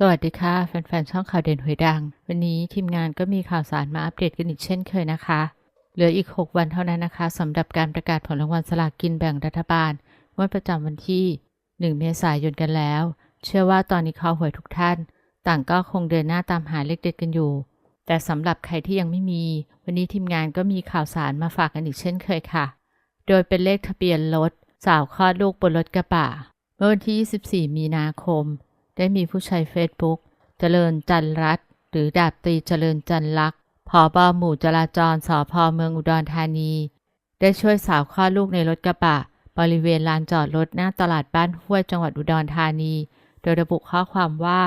สวัสดีค่ะ แฟนๆ ช่องข่าวเด่นหวยดัง วันนี้ทีมงานก็มีข่าวสารมาอัปเดตกันอีกเช่นเคยนะคะ เหลืออีก 6 วันเท่านั้นนะคะสำหรับการประกาศผลรางวัลสลากกินแบ่งรัฐบาลงวดประจำวันที่ 1 เมษายนกันแล้ว เชื่อว่าตอนนี้คอหวยทุกท่าน ต่างก็คงเดินหน้าตามหาเลขเด็ดกันอยู่ แต่สำหรับใครที่ยังไม่มี วันนี้ทีมงานก็มีข่าวสารมาฝากกันอีกเช่นเคยค่ะ โดยเป็นเลขทะเบียนรถสาวคลอดลูกบนรถกระบะเมื่อวันที่ 24 มีนาคม ได้มีผู้ใช้เฟซบุ๊กเจริญจันรัตน์หรือดาบตีเจริญจันลักษ์ผอบอหมู่จราจรสพเมืองอุดรธานี ได้ช่วยสาวคลอดลูกในรถกระบะบริเวณลานจอดรถหน้าตลาดบ้านห้วยจังหวัดอุดรธานี โดยระบุข้อความว่า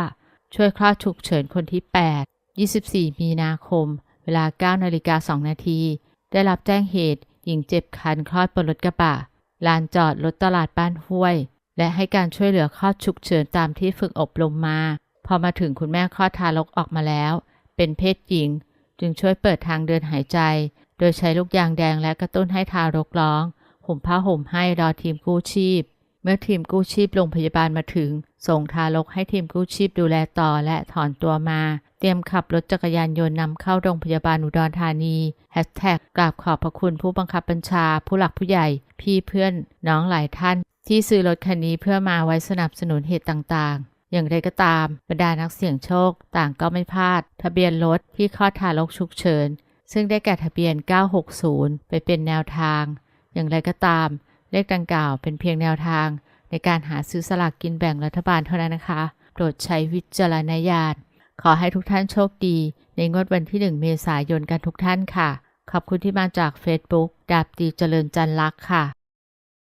ช่วยคลอดฉุกเฉินคนที่ 8 24 มีนาคม เวลา 9 นาฬิกา 2 นาที ได้รับแจ้งเหตุ หญิงเจ็บคันคลอดบนรถกระบะลานจอดรถตลาดบ้านห้วย และให้การช่วยเหลือคลอดฉุกเฉินตามที่ฝึกอบรมมา พอมาถึงคุณแม่คลอดทารกออกมาแล้ว เป็นเพศหญิง จึงช่วยเปิดทางเดินหายใจ โดยใช้ลูกยางแดงและกระตุ้นให้ทารกร้อง ห่มผ้าห่มให้รอทีมกู้ชีพ เมื่อทีมกู้ชีพโรงพยาบาลมาถึง ส่งทารกให้ทีมกู้ชีพดูแลต่อและถอนตัวมา เตรียมขับรถจักรยานยนต์นำเข้าโรงพยาบาลอุดรธานีแฮชแท็กกราบขอบพระคุณผู้บังคับบัญชา ผู้หลักผู้ใหญ่ พี่เพื่อน น้องหลายท่านที่ซื้อรถคันนี้เพื่อมาไว้สนับสนุนเหตุต่างๆ อย่างไรก็ตาม บรรดานักเสี่ยงโชคต่างก็ไม่พลาด ทะเบียนรถที่คลอทารกฉุกเฉิน ซึ่งได้แก่ทะเบียน 960 ไปเป็นแนวทาง อย่างไรก็ตาม เลขดังกล่าวเป็นเพียงแนวทาง ในการหาซื้อสลากกินแบ่งรัฐบาลเท่านั้นนะคะ โปรดใช้วิจารณญาณ ขอให้ทุกท่านโชคดี ในงวดวันที่ 1 เมษายนกันทุกท่านค่ะ ขอบคุณที่มาจาก Facebook ดาบตีเจริญจันร์ลักษ์ค่ะ